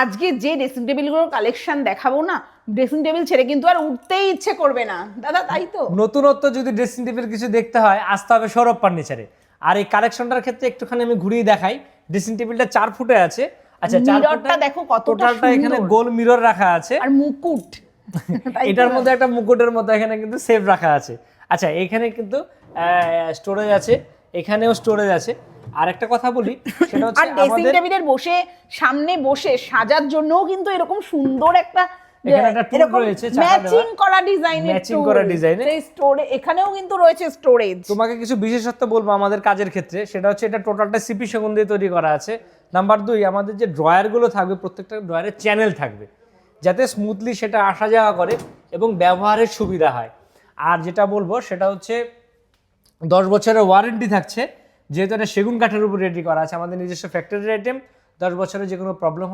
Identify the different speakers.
Speaker 1: আজকে যে dressing টেবিলগুলোর collection দেখাবো না ড্রেসিং টেবিল ছেড়ে কিন্তু আর উঠতেই ইচ্ছে করবে না। দাদা তাই তো?
Speaker 2: নতুনত্ব যদি ড্রেসিং টেবিল কিছু দেখতে হয় আসতে হবে সৌরভ ফার্নিচারে আর এই কালেকশনটার ক্ষেত্রে একটুখানি আমি ঘুরিয়ে দেখাই। ড্রেসিং টেবিলটা চার ফুটে আছে। আচ্ছা
Speaker 1: মিররটা দেখো কতটা
Speaker 2: টোটালটা এখানে গোল মিরর রাখা আছে।
Speaker 1: আর মুকুট।
Speaker 2: এটার মধ্যে একটা মুকুটের মতো এখানে কিন্তু সেভ রাখা আছে। আচ্ছা এখানে কিন্তু স্টোরেজ আছে। এখানেও স্টোরেজ আছে। আর একটা কথা বলি সেটা
Speaker 1: আর
Speaker 2: হচ্ছে
Speaker 1: ড্রেসিং টেবিলের বসে সামনে বসে সাজার জন্যও কিন্তু এরকম সুন্দর একটা
Speaker 2: এখানে একটা tool রয়েছে,
Speaker 1: ম্যাচিং করা ডিজাইনের
Speaker 2: Matching করা এর।
Speaker 1: স্টোরে এখানেও কিন্তু রয়েছে স্টোরেজ
Speaker 2: তোমাকে কিছু বিশেষত্ব বলব আমাদের কাজের ক্ষেত্রে সেটা হচ্ছে এটা টোটালটা সিপি সেগুন দিয়ে তৈরি করা আছে। নাম্বার দুই আমাদের যে ড্রয়ারগুলো থাকবে প্রত্যেকটা ড্রয়ারের চ্যানেল থাকবে যাতে স্মুথলি সেটা আসা যাওয়া করে এবং ব্যবহারের সুবিধা হয়। আর যেটা বলব সেটা হচ্ছে দশ বছরের ওয়ারেন্টি থাকছে যেহেতু এটা সেগুন কাঠের উপর রেডি করা আছে, আমাদের নিজস্ব ফ্যাক্টরির আইটেম দশ বছরে যে কোনো প্রবলেম